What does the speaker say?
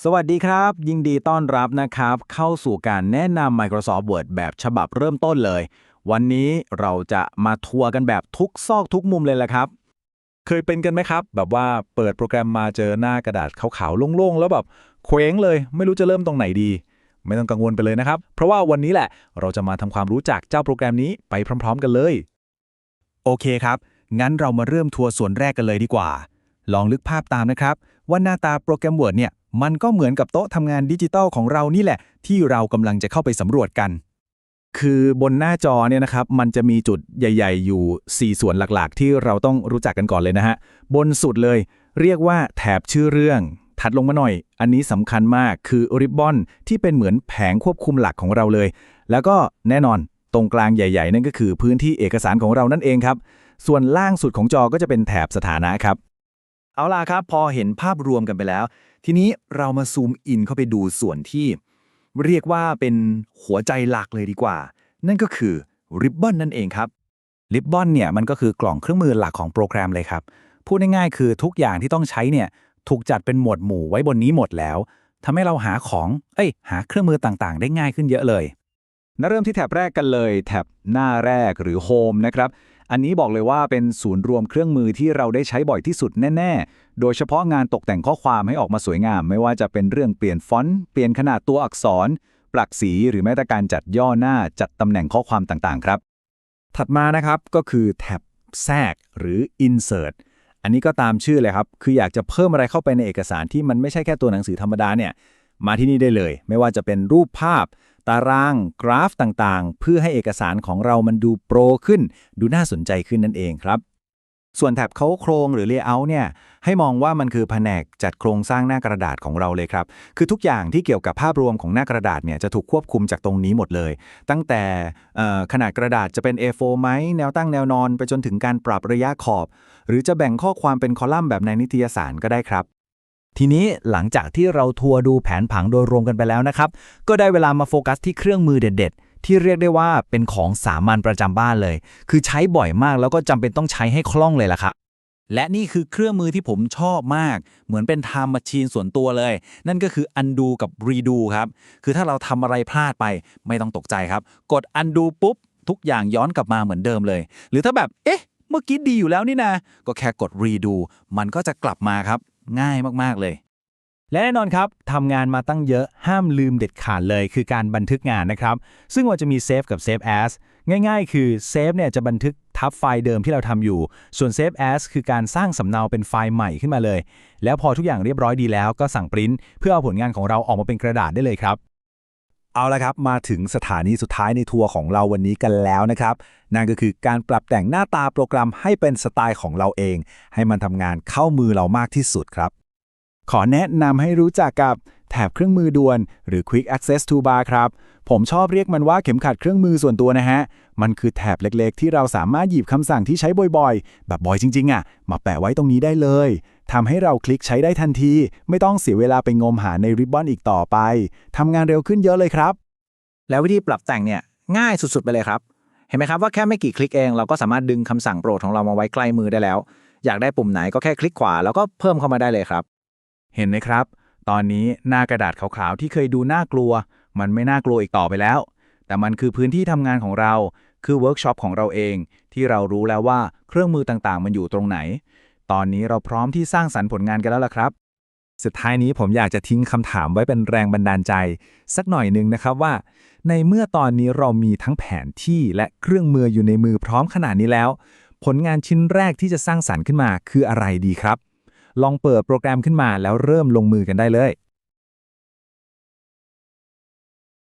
สวัสดีครับ ยินดีต้อนรับนะครับ เข้าสู่การแนะนำ Microsoft Word แบบฉบับเริ่มต้นเลย วันนี้เราจะมาทัวร์กันแบบทุกซอกทุกมุมเลยแหละครับ เคยเป็นกันไหมครับ แบบว่าเปิดโปรแกรมมาเจอหน้ากระดาษขาวๆโล่งๆ แล้วแบบเคว้งเลย ไม่รู้จะเริ่มตรงไหนดี ไม่ต้องกังวลไปเลยนะครับ เพราะว่าวันนี้แหละเราจะมาทำความรู้จักเจ้าโปรแกรมนี้ไปพร้อม ๆ กันเลย โอเคครับ งั้นเรามาเริ่มทัวร์ส่วนแรกกันเลยดีกว่า ลองลึกภาพตามนะครับว่าหน้าตาโปรแกรม Word เนี่ย มันก็เหมือนกับโต๊ะทำงานดิจิตอลของเรานี่แหละ ที่เรากำลังจะเข้าไปสำรวจกัน คือบนหน้าจอเนี่ยนะครับ มันจะมีจุดใหญ่ ๆ อยู่ 4 ส่วนหลักๆ ที่เราต้องรู้จักกันก่อนเลยนะฮะ บนสุดเลย เรียกว่าแถบชื่อเรื่อง ถัดลงมาหน่อย อันนี้สำคัญมากคือริบบอนที่เป็นเหมือนแผงควบคุมหลักของเราเลย แล้วก็แน่นอนตรงกลางใหญ่ ๆ นั่นก็คือพื้นที่เอกสารของเรานั่นเองครับ ส่วนล่างสุดของจอก็จะเป็นแถบสถานะครับ เอาล่ะครับ พอเห็นภาพรวมกันไปแล้ว ทีนี้เรามาซูมอินเข้าไปดูส่วนที่ เรียกว่าเป็นหัวใจหลักเลยดีกว่า นั่นก็คือริบบอนนั่นเองครับริบบอนเนี่ยมันก็คือกล่องเครื่องมือหลักของโปรแกรมเลยครับพูดง่ายๆคือทุกอย่างที่ต้องใช้เนี่ยถูกจัดเป็นหมวดหมู่ไว้บนนี้หมดแล้วทำให้เราหาของเอ้ย หาเครื่องมือต่างๆ ได้ง่ายขึ้นเยอะเลยนาเริ่มที่แถบแรกกันเลย แถบหน้าแรกหรือ Home นะครับ อันนี้บอกเลยว่าเป็นศูนย์รวมเครื่องมือที่เราได้ใช้บ่อยที่สุดแน่ ๆ โดยเฉพาะงานตกแต่งข้อความให้ออกมาสวยงาม ไม่ว่าจะเป็นเรื่องเปลี่ยนฟอนต์เปลี่ยนขนาดตัวอักษรปลักสีหรือแม้แต่การจัดย่อหน้าจัดตำแหน่งข้อความต่างๆ ครับ ถัดมานะครับก็คือแท็บแทรกหรือ insert อันนี้ก็ตามชื่อเลยครับ คืออยากจะเพิ่มอะไรเข้าไปในเอกสารที่มันไม่ใช่แค่ตัวหนังสือธรรมดาเนี่ย มาที่นี่ได้เลย ไม่ว่าจะเป็นรูปภาพ ตารางกราฟต่างๆ เพื่อให้เอกสารของเรามันดูโปรขึ้น ดูน่าสนใจขึ้นนั่นเองครับ ส่วนแท็บเขาโครงหรือ Layout เนี่ยให้มองว่ามันคือแผนกจัดโครงสร้างหน้ากระดาษของเราเลยครับ คือทุกอย่างที่เกี่ยวกับภาพรวมของหน้ากระดาษเนี่ยจะถูกควบคุมจากตรงนี้หมดเลย ตั้งแต่ขนาดกระดาษจะเป็น A4 ไหมแนวตั้งแนวนอน ไปจนถึงการปรับระยะขอบ หรือจะแบ่งข้อความเป็นคอลัมน์แบบในนิตยสารก็ได้ครับ ทีนี้หลังจากที่เราทัวร์ดูแผนผังโดยรวมกันไปแล้วนะครับ ก็ได้เวลามาโฟกัสที่เครื่องมือเด็ด ๆ ที่เรียกได้ว่าเป็นของสามัญประจำบ้านเลย คือใช้บ่อยมากแล้วก็จำเป็นต้องใช้ให้คล่องเลยล่ะครับและนี่คือเครื่องมือที่ผมชอบมาก เหมือนเป็น time machine ส่วนตัวเลย นั่นก็คือ undo กับ redo ครับ คือถ้าเราทำอะไรพลาดไปไม่ต้องตกใจครับ กด undo ปุ๊บ ทุกอย่างย้อนกลับมาเหมือนเดิมเลย หรือถ้าแบบ เอ๊ะ เมื่อกี้ดีอยู่แล้วนี่นะ ก็แค่กด redo มันก็จะกลับมาครับ ง่ายมากๆเลย และแน่นอนครับทำงานมาตั้งเยอะห้ามลืมเด็ดขาดเลยคือการบันทึกงานนะครับ ซึ่งว่าจะมีเซฟกับเซฟแอสง่ายๆ คือเซฟเนี่ยจะบันทึกทับไฟล์เดิมที่เราทำอยู่ ส่วน Save As คือการสร้างสำเนาเป็นไฟล์ใหม่ขึ้นมาเลย แล้วพอทุกอย่างเรียบร้อยดีแล้วก็สั่งปริ้นเพื่อเอาผลงานของเราออกมาเป็นกระดาษได้เลยครับ เอาละครับ มาถึงสถานีสุดท้ายในทัวร์ของเราวันนี้กันแล้วนะครับ นั่นก็คือการปรับแต่งหน้าตาโปรแกรมให้เป็นสไตล์ของเราเอง ให้มันทำงานเข้ามือเรามากที่สุดครับ ขอแนะนำให้รู้จักกับ แถบเครื่องมือด่วน หรือ Quick Access Toolbar ครับ ผมชอบเรียกมันว่าเข็มขัดเครื่องมือส่วนตัวนะฮะ มันคือแถบเล็กๆ ที่เราสามารถหยิบคำสั่งที่ใช้บ่อยๆ แบบบ่อยจริงๆอะ มาแปะไว้ตรงนี้ได้เลยทำให้เราคลิกใช้ได้ทันที ไม่ต้องเสียเวลาไปงมหาในริบบอนอีกต่อไปทำงานเร็วขึ้นเยอะเลยครับ แล้ววิธีปรับแต่งเนี่ยง่ายสุดๆไปเลยครับ เห็นไหมครับว่าแค่ไม่กี่คลิกเองเราก็สามารถดึงคำสั่งโปรดของเรามาไว้ใกล้มือได้แล้ว อยากได้ปุ่มไหนก็แค่คลิกขวาแล้วก็เพิ่มเข้ามาได้เลยครับ เห็นไหมครับ ตอนนี้หน้ากระดาษขาวๆที่เคยดูน่ากลัว มันไม่น่ากลัวอีกต่อไปแล้ว แต่มันคือพื้นที่ทำงานของเรา คือเวิร์กช็อปของเราเอง ที่เรารู้แล้วว่าเครื่องมือต่างๆ มันอยู่ตรงไหน ตอนนี้เราพร้อมที่สร้างสรรค์ผลงานกันแล้วล่ะครับ สุดท้ายนี้ผมอยากจะทิ้งคำถามไว้เป็นแรงบันดาลใจ สักหน่อยหนึ่งนะครับว่า ในเมื่อตอนนี้เรามีทั้งแผนที่และเครื่องมืออยู่ในมือพร้อมขนาดนี้แล้ว ผลงานชิ้นแรกที่จะสร้างสรรค์ขึ้นมาคืออะไรดีครับ ลองเปิดโปรแกรมขึ้นมาแล้วเริ่มลงมือกันได้เลย